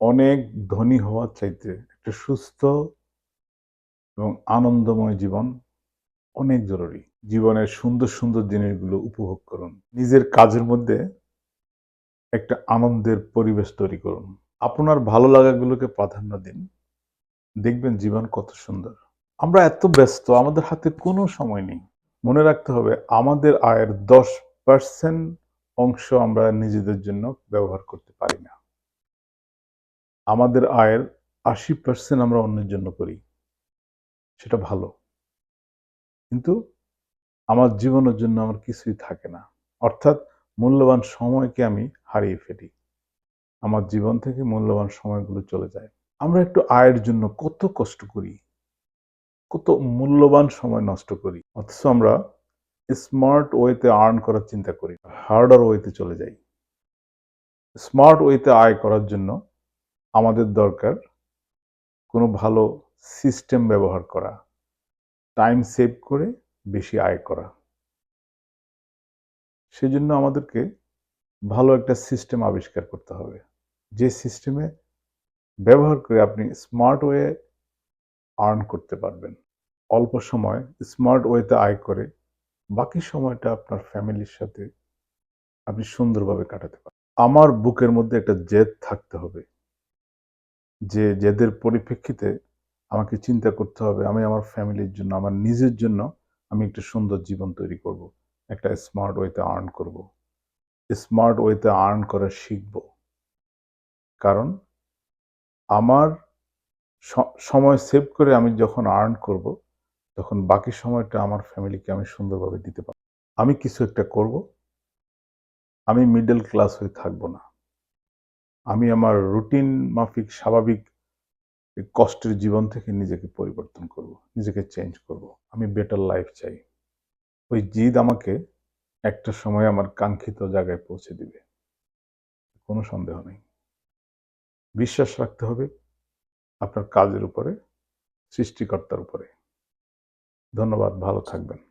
অনেক ধনী হওয়ার চাইতে একটা সুস্থ এবং আনন্দময় জীবন অনেক জরুরি। জীবনের সুন্দর সুন্দর জিনিসগুলো উপভোগ করুন। নিজের কাজের মধ্যে একটা আনন্দের পরিবেশ তৈরি করুন। আপনার ভালো লাগাগুলোকে প্রাধান্য দিন। দেখবেন জীবন কত সুন্দর। আমরা এত ব্যস্ত, আমাদের হাতে কোনো সময় নেই। মনে রাখতে হবে, আমাদের আয়ের দশ পার্সেন্ট অংশ আমরা নিজেদের জন্য ব্যবহার করতে পারি না। আমাদের আয়ের আশি পার্সেন্ট আমরা অন্যের জন্য করি। সেটা ভালো। কিন্তু আমার জীবনের জন্য আমার কিছুই থাকে না। অর্থাৎ মূল্যবান সময়কে আমি হারিয়ে ফেলি। আমার জীবন থেকে মূল্যবান সময়গুলো চলে যায়। আমরা একটু আয়ের জন্য কত কষ্ট করি। কত মূল্যবান সময় নষ্ট করি। অথচ আমরা স্মার্ট ওয়েতে আর্ন করার চিন্তা করি হার্ডার ওয়েতে চলে যাই। স্মার্ট ওয়েতে আয় করার জন্য আমাদের দরকার কোনো ভালো সিস্টেম ব্যবহার করা টাইম সেভ করে বেশি আয় করা। সেজন্য আমাদেরকে ভালো একটা সিস্টেম আবিষ্কার করতে হবে। যে সিস্টেমে ব্যবহার করে আপনি স্মার্ট ওয়ে আর্ন করতে পারবেন। অল্প সময় স্মার্ট ওয়েতে আয় করে বাকি সময়টা আপনার ফ্যামিলির সাথে আপনি সুন্দরভাবে কাটাতে পারেন আমার বুকের মধ্যে একটা জেদ থাকতে হবে। যে যাদের পরিপ্রেক্ষিতে আমাকে চিন্তা করতে হবে, আমি আমার ফ্যামিলির জন্য, আমার নিজের জন্য আমি একটা সুন্দর জীবন তৈরি করব, একটা স্মার্ট ওয়েতে আর্ন করব। স্মার্ট ওয়েতে আর্ন করা শিখব। কারণ আমার সময় সেভ করে আমি যখন আর্ন করব, তখন বাকি সময়টা আমার ফ্যামিলিকে আমি সুন্দরভাবে দিতে পারব। আমি কিছু একটা করব, আমি মিডল ক্লাস হয়ে থাকব না। আমি আমার রুটিন মাফিক স্বাভাবিক কষ্টের জীবন থেকে নিজেকে পরিবর্তন করব, নিজেকে চেঞ্জ করব। আমি বেটার লাইফ চাই। ওই জিদ আমাকে একটা সময় আমার কাঙ্ক্ষিত জায়গায় পৌঁছে দিবে। কোনো সন্দেহ নেই। বিশ্বাস রাখতে হবে আপনার কাজের উপরে, সৃষ্টিকর্তার উপরে। ধন্যবাদ, ভালো থাকবেন।